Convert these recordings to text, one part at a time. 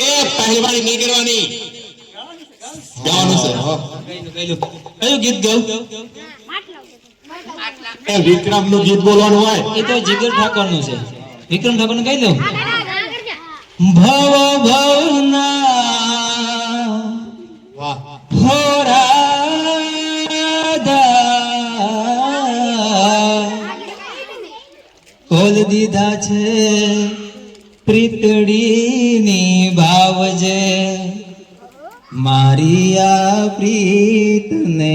એ પહેલવાન નીકળવાની. ગાવાનું છે કયું ગીત ગાઉં? એ વિક્રમનું ગીત બોલવાનું હોય. એ તો જીગર ઠાકોરનું છે. વિક્રમ ઠાકોરનું કહી દઉં? ભવ ભવના વાહ. દીધા છે. પ્રીતડીની ભાવજે મારી આ પ્રીતને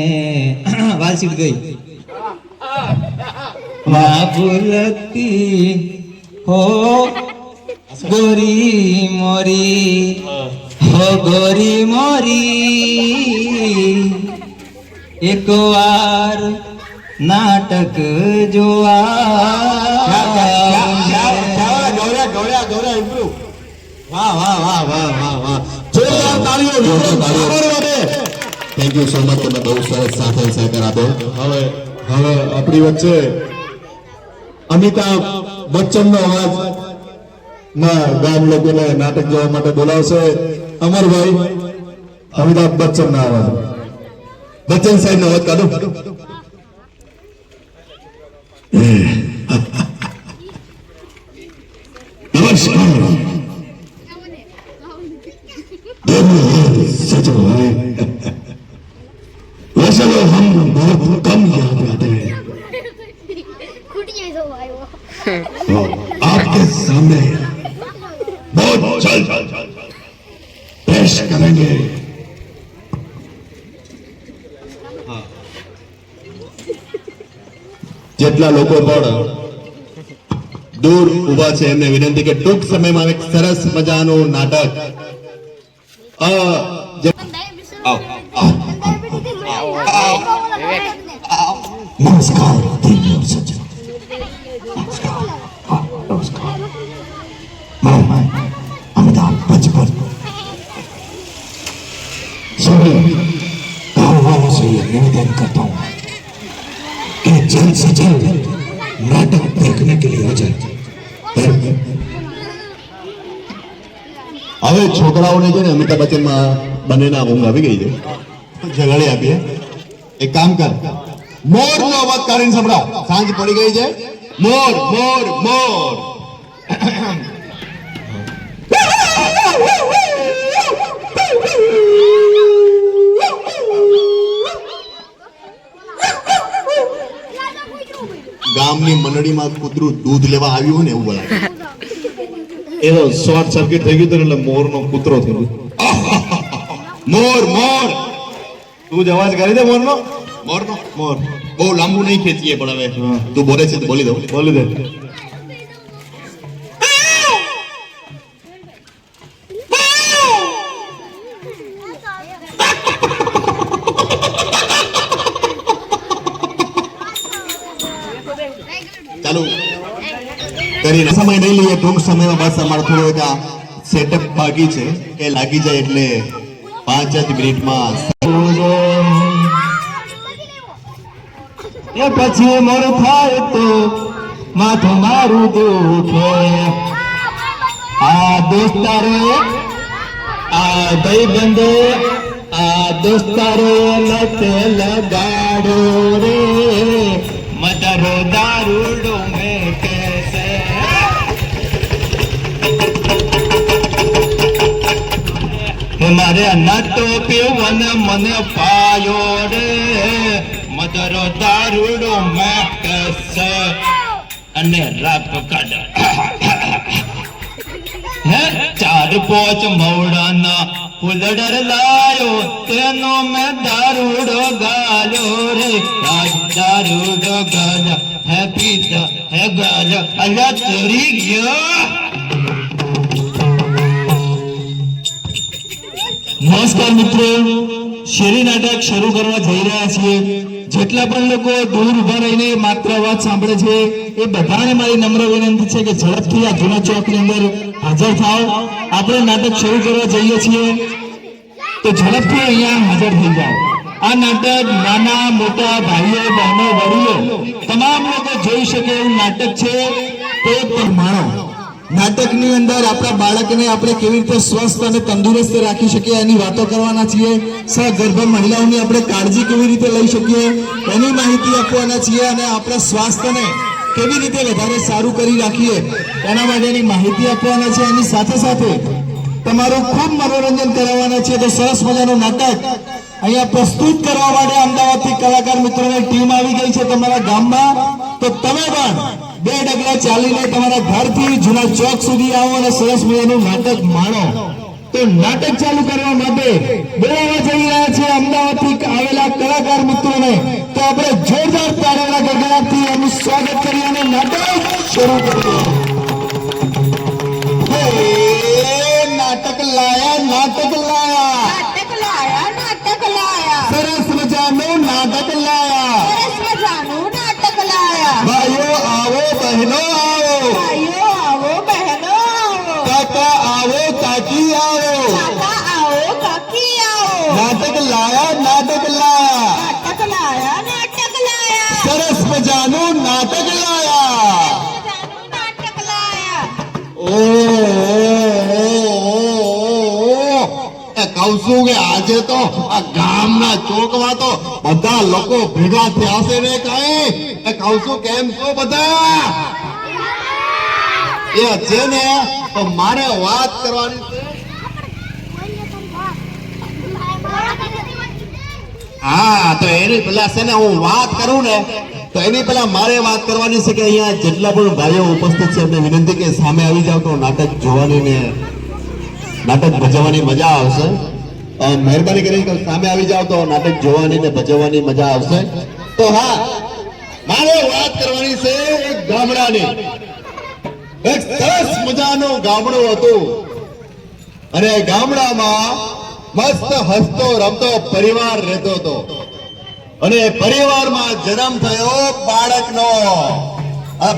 વાલસીટ ગઈ. માં હો, ગોરી મોરી. હો, ગોરી મોરી. એક વાર નાટક જોવા. વાહ વાહ વાહ વાહ વાહ વાહ. જોરદાર તાળીઓ થેન્ક યુ સો મચ તમે બહુ સરસ સાથે સહકાર આપ્યો હવે હવે આપણી વચ્ચે અમિતાભ બચ્ચનનો અવાજ ના ગામ લોકોને નાટક જોવા માટે બોલાવશે. અમરભાઈ અમિતાભ બચ્ચન ના અવાજ. બચ્ચન સાહેબ નો અવાજ કાઢો. નમસ્કાર सच भाई वैसे तो हम बहुत कम याद आते हैं ખૂટી જાય તો આવ્યો तो आपके सामने बहुत जल्द पेश करेंगे જેટલા લોકો પણ દૂર ઊભા છે એમને વિનંતી કે ટૂંક સમયમાં એક સરસ મજાનું નાટક. નમસ્કાર નમસ્કાર. અમિતાભ બચપન સૌને આવવાનું જોઈએ નિવેદન કરતા હું. से ये निवेदन करता हूँ कि जल्द से जल्द नाटक देखने के लिए हो जाए હવે છોકરાઓને છે ને અમિતાભ બચ્ચનમાં બંનેના ઊંઘ આવી ગઈ છે જગાડી આપીએ એક કામ કર મોર નો અવાજ કાઢીને સંભળાવ સાંજ પડી ગઈ છે મોર મોર મોર ગામની મંડળીમાં કૂતરું દૂધ લેવા આવ્યું હોય ને એવું બોલાવે એ તો શોર્ટ સર્કિટ થઈ ગયું એટલે મોરનો કૂતરો થયો. મોર મોર! તું જ અવાજ કરી દે મોરનો. મોર નો મોર. બહુ લાંબુ નહીં ખેંચીએ પણ હવે. તું બોલે છે તો બોલી દઉં. બોલી દે. કરીને સમય નહીં લઈએ, ટૂંક સમયમાં બસ અમારે થોડો આ સેટઅપ બાકી છે એ લાગી જાય એટલે પાંચ જ મિનિટમાં એ પછી મોર થાય તો માથું મારું દુખે આ દોસ્તારો આ ભાઈબંધો, આ દોસ્તારો લતે લગાડો રે. મદરો દારૂડો મારે નાટો પીવન મને પાયો રે. મદરો દારૂડો મેકસ કેસે અને રાપ કાઢ. હે, ચાર પોચ મવડાના ફૂલડર લાયો. તેનો મેં દારૂડો ગાલ્યો રે. રાજ દારૂડો ગાલ્યો હે પીતા હે ગાલ્યો અલ્યા તરી ગયો. નમસ્કાર મિત્રો. શેરી નાટક શરૂ કરવા જઈ રહ્યા છીએ. જેટલા પણ લોકો દૂર ઊભા રહીને માત્ર અવાજ સાંભળે છે, એ બધાને મારી નમ્ર વિનંતી છે કે ઝડપથી આ જૂના ચોકની અંદર હાજર થાઓ. આપણે નાટક શરૂ કરવા જઈએ છીએ. તો ઝડપથી અહીંયા હાજર થઈ જાઓ. આ નાટક નાના, મોટા ભાઈઓ, બહેનો, વડીલો, તમામ લોકો જોઈ શકે એવું નાટક છે, તે પણ માણો નાટકની અંદર આપણા બાળકને આપણે કેવી રીતે સ્વસ્થ અને તંદુરસ્ત રાખી શકીએ, એની વાતો કરવાના છીએ. સગર્ભ મહિલાઓની આપણે કાળજી કેવી રીતે લઈ શકીએ, એની માહિતી આપવાના છીએ અને આપણા સ્વાસ્થ્યને કેવી રીતે વધારે સારું કરી રાખીએ, એના માટેની માહિતી આપવાના છે. એની સાથે સાથે તમારું ખૂબ મનોરંજન કરાવવાના છે. તો સરસ મજાનું નાટક અહીંયા પ્રસ્તુત કરવા માટે અમદાવાદથી કલાકાર મિત્રોની ટીમ આવી ગઈ છે તમારા ગામમાં. તો તમે પણ બે ડગલા ચાલીને તમારા ઘરથી જૂના ચોક સુધી આવો અને સરસ મજાનું નાટક માણો. તો નાટક ચાલુ કરવા માટે બોલાવવા જઈ રહ્યા છે અમદાવાદથી આવેલા કલાકાર મિત્રોને. તો આપણે જોરદાર તાળીઓના ગગડાથી એનું સ્વાગત કરી અને નાટક શરૂ કરીએ. નાટક લાયા નાટક લાયા. નાટક લાયા નાટક લાયા. સરસ મજાનું નાટક લાયા. આવો બહેનો આવો. આજે તો આ ગામના ચોકમાં તો બધા લોકો ભેગા થયા છે ને કઈ? કહું છું કેમ છો બધા? એ છે ને, તો મારે વાત કરવાની હા, તો એની પેલા છે ને, હું વાત કરું ને, તો એની પેલા મારે વાત કરવાની છે કે અહીંયા જેટલા પણ ભાઈઓ ઉપસ્થિત છે, એમને વિનંતી કે સામે આવી જાવ તો નાટક જોવાની ને, નાટક ભજવવાની મજા આવશે. મહેરબાની કરી સામે આવી જાવ તો નાટક જોવાની ને ભજવવાની મજા આવશે. તો હા, મારે વાત કરવાની છે એક ગામડાની. એક સરસ મજાનું ગામડું હતું. અને ગામડામાં મસ્ત હસતો રમતો પરિવાર રહેતો હતો. અને પરિવારમાં જન્મ થયો બાળકનો.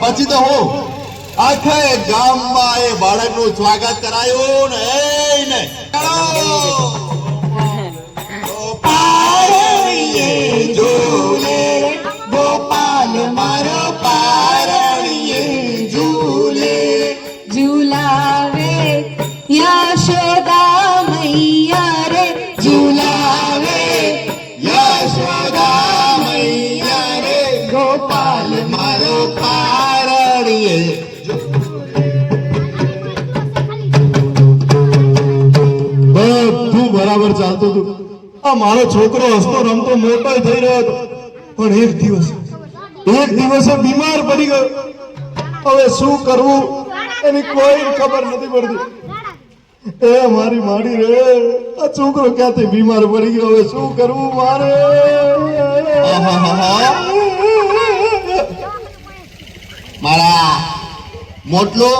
પછી તો હું આખા ગામમાં એ બાળકનું સ્વાગત કરાયું ને. આ મારો છોકરો હસતો રમતો મોટો થઈ રહ્યો હતો. પણ એક દિવસ એક દિવસે બીમાર પડી ગયો. હવે શું કરવું? એની કોઈ ખબર નથી પડતી. એ મારી માડી રે આ છોકરો ક્યાંથી બીમાર પડી ગયો? હવે શું કરવું મારે? મારા મોટલો?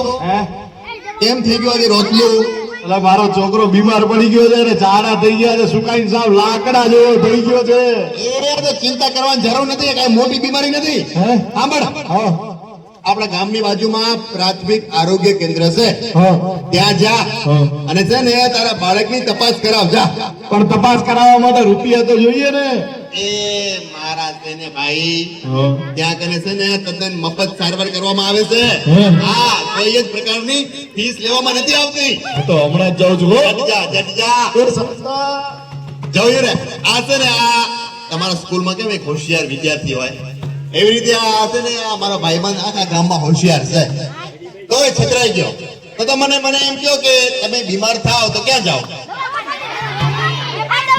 કેમ થઈ ગયો રોટલું? એટલે મારો છોકરો બીમાર પડી ગયો છે ને ઝાડા થઈ ગયા છે સુકાઈ સાવ લાકડા જેવો થઈ ગયો છે. ચિંતા કરવાની જરૂર નથી કઈ મોટી બીમારી નથી? સાંભળ. આપણા ગામની બાજુમાં પ્રાથમિક આરોગ્ય કેન્દ્ર છે. ત્યાં જા અને છે ને તારા બાળકની તપાસ કરાવ જા. પણ તપાસ કરાવવા માટે રૂપિયા તો જોઈએ ને. એ મારા છે ને ભાઈ ત્યાં કને છે ને તદ્દન મફત સારવાર કરવામાં આવે છે. હા. કોઈ જ પ્રકારની ફીસ લેવામાં નથી આવતી. તો હમણાં જ જાઉં છું જા જટ જા. એ સરસા. આ છે ને આ તમારા સ્કૂલમાં કેમ એક હોશિયાર વિદ્યાર્થી હોય? એવી રીતે આ છે ને મારો ભાઈબંધ આખા ગામમાં હોશિયાર છે. તો એ છતરાઈ ગયો. તો તો મને મને એમ કહો કે તમે બીમાર થાવ તો ક્યાં જાઓ?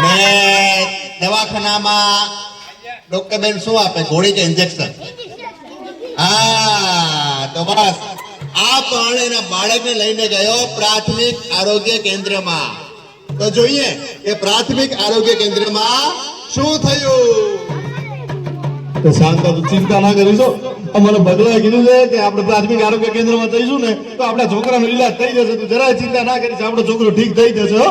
મેં દવાખાનામાં ડોક્ટર બેન શું આપે? ગોળી કે ઇન્જેક્શન હા, તો બસ. આ પણ એના બાળકને લઈને ગયો પ્રાથમિક આરોગ્ય કેન્દ્રમાં. તો જોઈએ કે પ્રાથમિક આરોગ્ય કેન્દ્રમાં શું થયું? એ શાંત તું ચિંતા ના કરીશો અમારે બગલાએ કીધું છે કે આપણે પ્રાથમિક આરોગ્ય કેન્દ્રમાં જઈશું ને તો આપણા છોકરાનો ઈલાજ થઈ જશે. તું જરાય ચિંતા ના કરીશ આપણો છોકરો ઠીક થઈ જશે હો.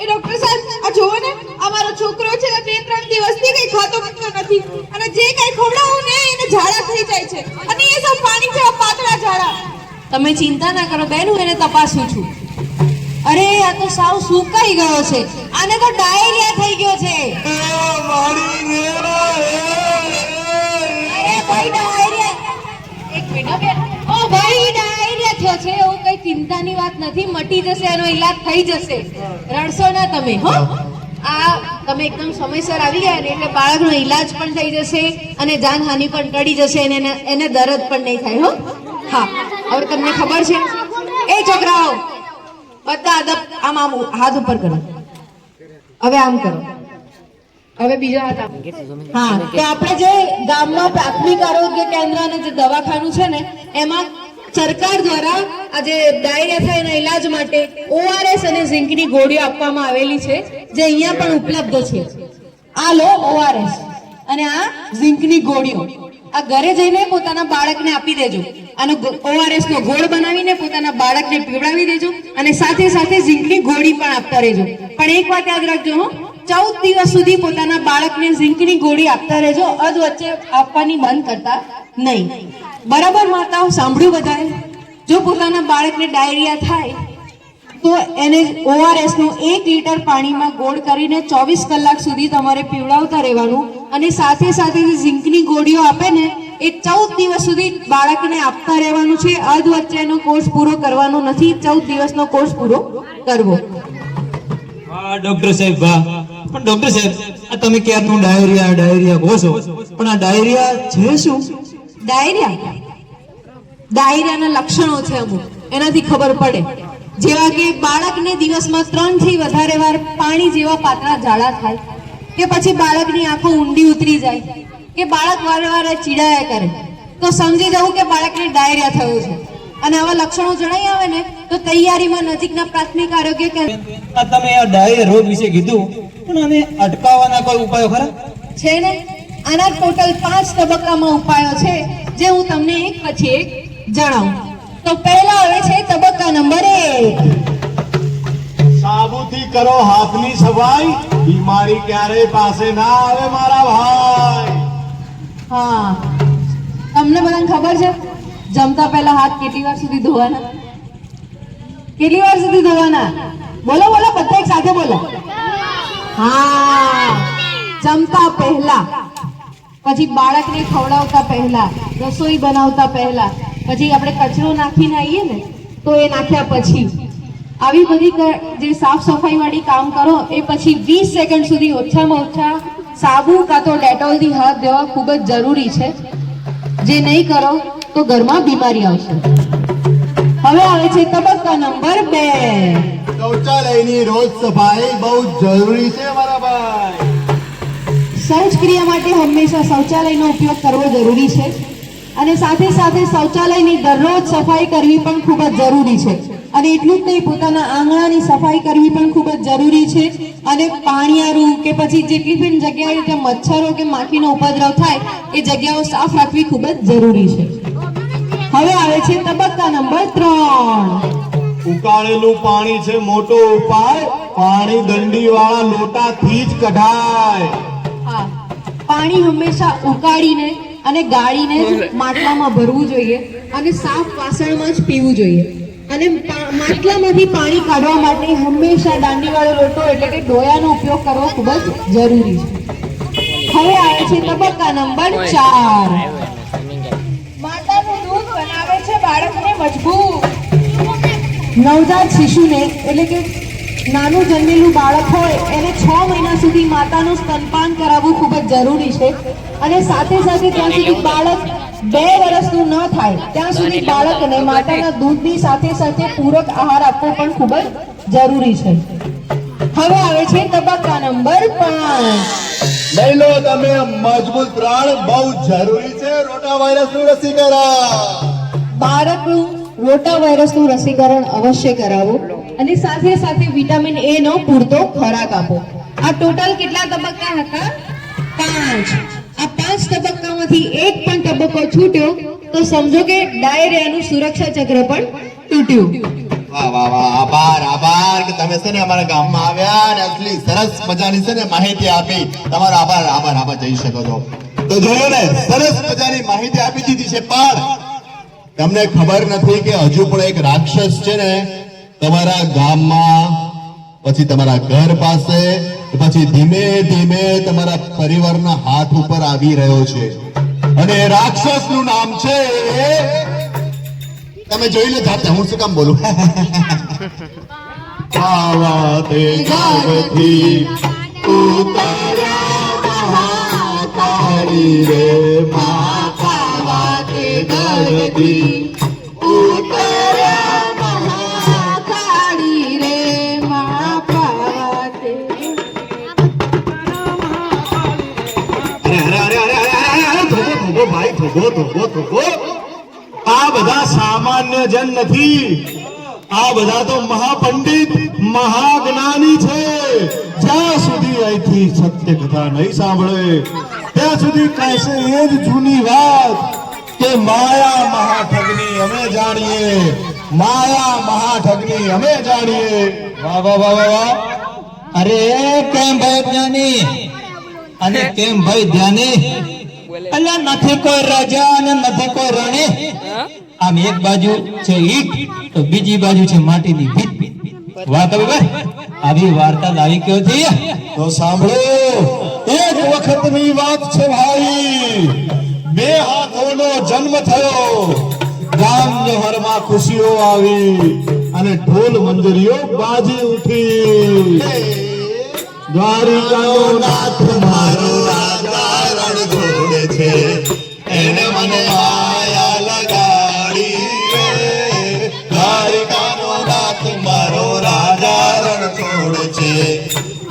એ ડોક્ટર સાહેબ આ જોવો ને અમારો છોકરો છે બે ત્રણ દિવસથી કઈ ખાતો પીતો નથી. અને જે કઈ ખવડાવું ને એને ઝાડા થઈ જાય છે. અને એ સબ પાણી જેવા પાતળા ઝાડા. તમે ચિંતા ના કરો બેન હું એને તપાસું છું. અરે, આ તો સાવ સુકાઈ ગયો છે. આને તો ડાયરિયા થઈ ગયો છે. ભાઈ ડાયરિયા. એક ભાઈ, ડાયરિયા થયો છે. એવું કઈ ચિંતાની વાત નથી. મટી જશે, એનો ઈલાજ થઈ જશે. રડશો ના તમે, હો. આ, તમે એકદમ સમયસર આવી ગયા ને, એટલે બાળકનો ઈલાજ પણ થઈ જશે અને જાનહાનિ પણ ટળી જશે અને એને દર્દ પણ નહીં થાય, હો. હા, હવે તમને ખબર છે. એ છોકરાઓ અદબ આમ આમ હાથ ઉપર કરો. હવે આમ કરો. હવે બીજા હાથ હા કે આપણે જે ગામમાં પ્રાથમિક આરોગ્ય કેન્દ્ર અને જે દવાખાનું છે ને, એમાં સરકાર દ્વારા આ જે ડાયરિયા થાય એના ઈલાજ માટે ઓઆરએસ અને ઝીંકની ગોળીઓ આપવામાં આવેલી છે, જે અહીંયા પણ ઉપલબ્ધ છે. આ લો, ઓઆરએસ. અને આ ઝીંકની ગોળીઓ. આ ઘરે જઈને પોતાના બાળકને આપી દેજો. આનો ઓઆરએસ નો ગોળ બનાવીને પોતાના બાળકને પીવડાવી દેજો અને સાથે સાથે ઝીંકની ગોળી પણ આપતા રહેજો. પણ એક વાત યાદ રાખજો હો, ચૌદ દિવસ સુધી પોતાના બાળકને ઝીંકની ગોળી આપતા રહેજો અધ વચ્ચે આપવાની બંધ કરતા નહીં. બરાબર, માતાઓ, સાંભળ્યું બધાએ? જો પોતાના બાળકને ડાયરિયા થાય તો એને ઓઆરએસનું એક લીટર પાણીમાં ગોળ કરીને ચોવીસ કલાક સુધી તમારે પીવડાવતા રહેવાનું અને સાથે સાથે જે ઝીંકની ગોળીઓ આપે ને એ ચૌદ દિવસ સુધી બાળકને આપતા રહેવાનું છે. અધ વચ્ચેનો કોર્સ પૂરો કરવાનો નથી. ચૌદ દિવસનો કોર્સ પૂરો કરવો. ડોક્ટર સાહેબ વાહ. પણ ડોક્ટર સાહેબ આ તમે ક્યારનું ડાયરિયા ડાયરિયા કહો છો? પણ આ ડાયરિયા છે શું? ડાયરિયા ડાયરિયાના લક્ષણો છે અમુક. એનાથી ખબર પડે. જેવા કે બાળકને દિવસમાં ત્રણથી વધારે વાર પાણી જેવા પાતળા ઝાડા થાય કે પછી બાળકની આંખો ઊંડી ઉતરી જાય કે બાળક વારંવાર વારે ચીડાયા કરે તો સમજી જવું કે બાળકને ડાયરિયા થયું છે. અને આવા લક્ષણો જણાઈ આવે ને તો તૈયારીમાં નજીકના પ્રાથમિક આરોગ્ય કેન્દ્ર તમે આ ડાયરિયા રોગ વિશે કીધું પણ આને અટકાવવાના કોઈ ઉપાયો ખરા? છે ને? આના ટોટલ પાંચ તબક્કામાં ઉપાયો છે જે હું તમને એક પછી એક જણાવું. તો પહેલા આવે છે તબક્કા નંબર એક. સાબુથી કરો હાથની સફાઈ. બીમારી ક્યારે પાસે ના આવે મારા ભાઈ. હા. તમને બધાને ખબર છે જમતા પહેલા હાથ કેટલી વાર સુધી ધોવાના? કેટલી વાર સુધી ધોવાના? બોલો બોલો બધા એક સાથે બોલો. હા. જમતા પહેલા. પછી બાળકને ખવડાવતા પહેલા રસોઈ બનાવતા પહેલા. પછી આપણે કચરો નાખીને આવીએ ને તો એ નાખ્યા પછી. આવી બધી જે સાફ સફાઈ વાળી કામ કરો એ પછી વીસ સેકન્ડ સુધી ઓછામાં ઓછા સાબુ કાં તો ડેટોલથી હાથ દેવા ખૂબ જ જરૂરી છે. જે નહીં કરો તો ઘરમાં બીમારી આવશે. હવે આવે છે તબક્કા નંબર બે. શૌચાલયની રોજ સફાઈ બહુ જરૂરી છે મારા ભાઈ. શૌચ ક્રિયા માટે હંમેશા શૌચાલયનો ઉપયોગ કરવો જરૂરી છે. અને સાથે સાથે શૌચાલયની દરરોજ સફાઈ કરવી પણ ખૂબ જ જરૂરી છે. અને એટલું જ નહીં પોતાના આંગણાની સફાઈ કરવી પણ ખૂબ જ જરૂરી છે. અને પાણીયારું કે પછી જેટલી પણ જગ્યાએ જે મચ્છરો કે માખીનો ઉપદ્રવ થાય એ જગ્યાઓ સાફ રાખવી ખૂબ જ જરૂરી છે. હવે આવે છે તબક્કા નંબર ત્રણ. ઉકાળેલું પાણી છે મોટો ઉપાય પાણી દંડી વાળા લોટાથી જ કઢાય. હા પાણી હંમેશા ઉકાળીને અને ગાળીને માટલામાં ભરવું જોઈએ અને સાફ વાસણમાં જ પીવું જોઈએ. અને માટલામાંથી પાણી કાઢવા માટે હંમેશા દાંડીવાળો લોટો એટલે કે ડોયાનો ઉપયોગ કરવો ખૂબ જ જરૂરી છે. હવે આવે છે તબક્કા નંબર ચાર. માતાનું દૂધ બનાવે છે બાળકને મજબૂત. નવજાત શિશુને એટલે કે નાનું જન્મેલું બાળક હોય એને છ મહિના સુધી માતાનું સ્તનપાન કરાવવું ખૂબ જ જરૂરી છે. અને સાથે સાથે ત્યાં સુધી બાળક બે વર્ષનું ન થાય. ત્યાં સુધી બાળકને માતાના દૂધની સાથે સાથે પૂરક આહાર આપવો પણ ખૂબ જ જરૂરી છે. હવે આવે છે તબક્કા નંબર પાંચ. લઈ લો તમે મજબૂત પ્રાણ બહુ જરૂરી છે રોટા વાયરસનું રસીકરણ. બાળકનું રોટા વાયરસનું રસીકરણ અવશ્ય કરાવો અને સાથે સાથે વિટામિન એ નો પૂરતો ખોરાક આપો. આ ટોટલ કેટલા તબક્કા હતા? પાંચ. આ પાંચ તબક્કામાંથી એક પણ તબક્કો છૂટ્યો, તો સમજો કે ડાયરિયાનું સુરક્ષા ચક્ર પણ તૂટ્યું. માહિતી આપી. તમારો આભાર આભાર આભાર જઈ શકો છો તો જોયું સરસ મજાની માહિતી આપી દીધી છે, પણ તમને ખબર નથી કે હજુ પણ એક રાક્ષસ છે ને તમારા ગામમાં પછી તમારા ઘર પાસે પછી ધીમે ધીમે તમારા પરિવારના હાથ ઉપર આવી રહ્યો છે. અને રાક્ષસ રાક્ષસનું નામ છે તમે જોઈ લો જાતે હું શું કામ બોલું? આવા તે ગર્ભથી રે માતા ગર્ભથી અરે આ બધા સામાન્ય નથી. આ બધા તો મહાપંડિત, મહાજ્ઞાની છે. જ્યાં સુધી સત્ય કથા નહીં સાંભળે, ત્યાં સુધી કહેશે એ જ જૂની વાત કે માયા મહાઠગની અમે જાણીએ. માયા મહાઠગની અમે જાણીએ. વાહ વાહ વાહ. અરે કેમ ભાઈ જ્ઞાની? અને કેમ ભાઈ ધ્યાને? અલ્યા નથી કોઈ રાજા અને નથી કોઈ રાણી. આમ એક બાજુ છે ઈટ, તો બીજી બાજુ છે માટીની ભીત. વાત હવે આવી વાર્તા લાવી કયો છે? તો સાંભળો. એક વખતની વાત છે ભાઈ. બે હાથોનો જન્મ થયો. ગામ જહરમાં ખુશીઓ આવી અને ઢોલ મંજરીઓ બાજી ઉઠી. દ્વારિકાનો નાથ મારો રાજા રણ છે એને મને માયા લગાડી દ્વારિકાનો નાથ મારો રાજા રણ છોડે છે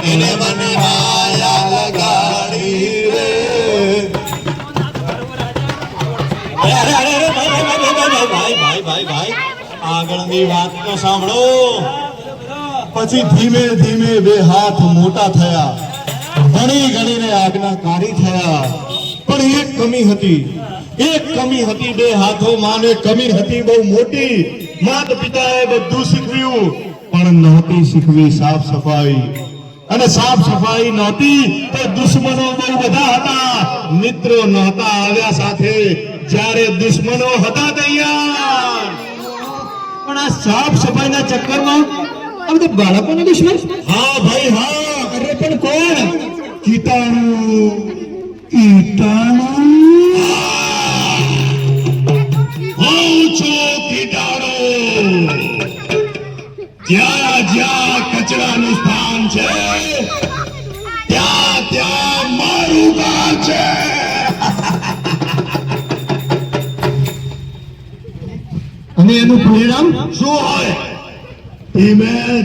એને મને માયા લગાડી રે ભાઈ ભાઈ ભાઈ ભાઈ આગળની વાત તો સાંભળો પછી ધીમે ધીમે બે હાથ મોટા થયા. ઘણી ઘણીને આજ્ઞાકારી થયા. પણ એક કમી હતી. એક કમી હતી બે હાથો માને કમી હતી બહુ મોટી. માત પિતાએ બધું શીખવ્યું, પણ નહોતી શીખવી સાફ સફાઈ. અને સાફ સફાઈ નહોતી તો દુશ્મનો બહુ બધા હતા. મિત્રો નહોતા આવ્યા સાથે. જ્યારે દુશ્મનો હતા તૈયાર. પણ આ સાફ સફાઈના ચક્કરમાં આ બધા બાળકોના દુશ્મન? હા ભાઈ હા. અરે પણ કોણ? કીટાણુ કીટાણુ હું. છું કીટાણુ જ્યાં જ્યાં કચરાનું સ્થાન છે ત્યાં ત્યાં મારું ગામ છે. અને એનું પરિણામ?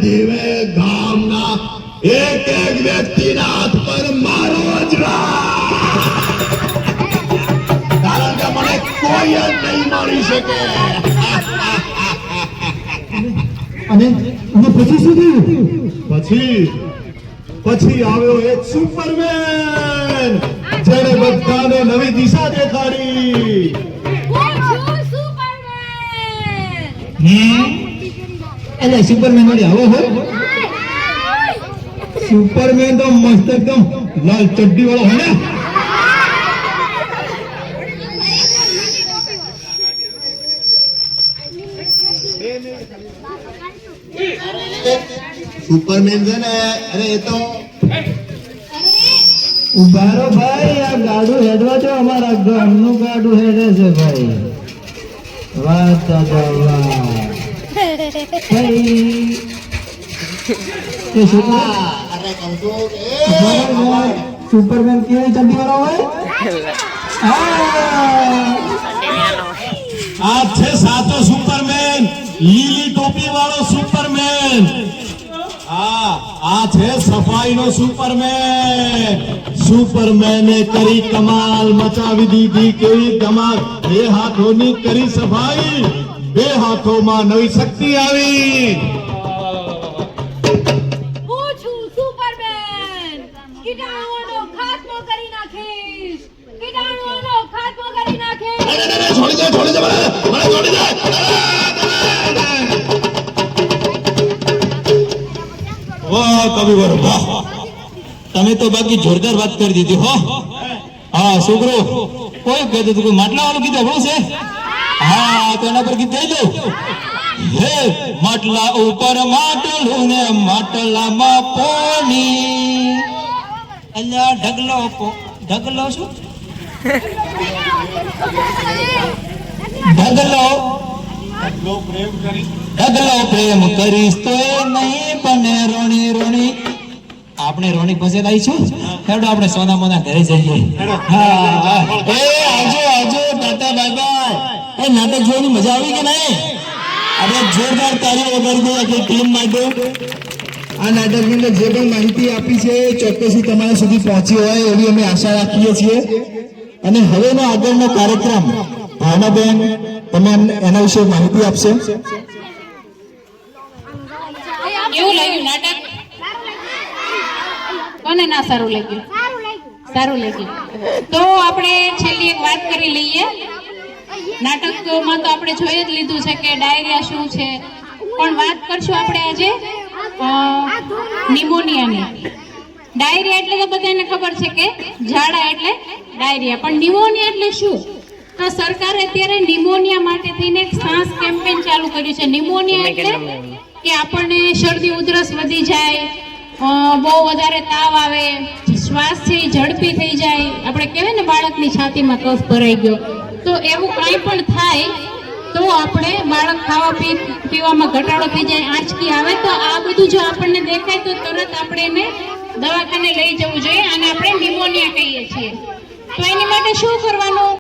ધીમે ગામના એક એક વ્યક્તિના હાથ પર મારો અજરા. કારણ કે મને કોઈ જ નહીં મારી શકે. અને અને પછી શું થયું? પછી પછી આવ્યો એક સુપરમેન જેણે બધાને નવી દિશા દેખાડી. સુપરમેન. એટલે સુપરમેન વળી આવો હોય? સુપરમેન તો મસ્ત એકદમ લાલ ચડ્ડી વાળો હોય સુપરમેન છે ને, અરે એ તો ઉભારો ભાઈ, આ ગાડું હેડવા છો અમારા ઘરનું ગાડું હેડે છે ભાઈ. વાત વાહ સુપરમેન કેવી ચડ્ડી વાળો હોય? આ છે સાચો સુપરમેન લીલી ટોપી વાળો સુપરમેન હા, આ છે સફાઈનો સુપરમેન સુપરમેને કરી કમાલ, મચાવી દીધી, કેવી ધમાલ એ હાથોની કરી સફાઈ. બે હાથોમાં નવી શક્તિ આવી. હું છું સુપરમેન કીટાણુઓનો ખાત્મો કરી નાખીશ. કીટાણુઓનો ખાત્મો કરી નાખીશ. છોડી દે છોડી દે મને મને છોડી દે. વાહ કવિવર વાહ. તમે તો બાકી જોરદાર વાત કરી દીધી હો. હા છોકરો કોઈ કહેતો હતું કે માટલા વાળું કીધું આપણું છે? હા તો પર ગીત દો હે માટલા ઉપર માટલું ને માટલામાં પોણી. અલ્યા ઢગલો ઢગલો શું? ઢગલો. ઢગલો પ્રેમ કરીશ તો નહીં બને રોણી રોણી. આપણે રોણી પાસે લાવીશું હેડો આપણે સોના મોના ઘરે જઈએ. હા હા. એ આવજો આવજો. બાય નાટક જોવાની મજા આવી કે નહીં? આપણે જોરદાર તારીઓ વગાડી આખી ટીમ માટે. આ નાટકની અંદર જે પણ માહિતી આપી છે ચોક્કસથી તમારા સુધી પહોંચી હોય એવી અમે આશા રાખીએ છીએ. અને હવેનો આગળનો કાર્યક્રમ ભાવનાબેન તમે અમને એના વિશે માહિતી આપશે. કેવું લાગ્યું નાટક? કોને ના સારું લાગ્યું. સારું લાગ્યું. તો આપણે છેલ્લી એક વાત કરી લઈએ. નાટકમાં તો આપણે જોઈ જ લીધું છે કે ડાયરિયા શું છે. પણ વાત કરશું આપણે આજે નિમોનિયાની. ડાયરિયા એટલે તો બધાને ખબર છે કે ઝાડા એટલે ડાયરિયા. પણ નિમોનિયા એટલે શું? તો સરકારે અત્યારે નિમોનિયા માટે થઈને એક શ્વાસ કેમ્પેન ચાલુ કર્યું છે. નિમોનિયા એટલે કે આપણને શરદી ઉધરસ વધી જાય બહુ વધારે તાવ આવે શ્વાસ છે એ ઝડપી થઈ જાય. આપણે કહેવાય ને બાળકની છાતીમાં કફ ભરાઈ ગયો. તો એવું કંઈ પણ થાય તો આપણે બાળક ખાવા પી, પીવામાં ઘટાડો થઈ જાય, આંચકી આવે. તો આ બધું જો આપણને દેખાય તો તરત આપણે એને દવાખાને લઈ જવું જોઈએ અને આપણે નિમોનિયા કહીએ છીએ. તો એની માટે શું કરવાનું?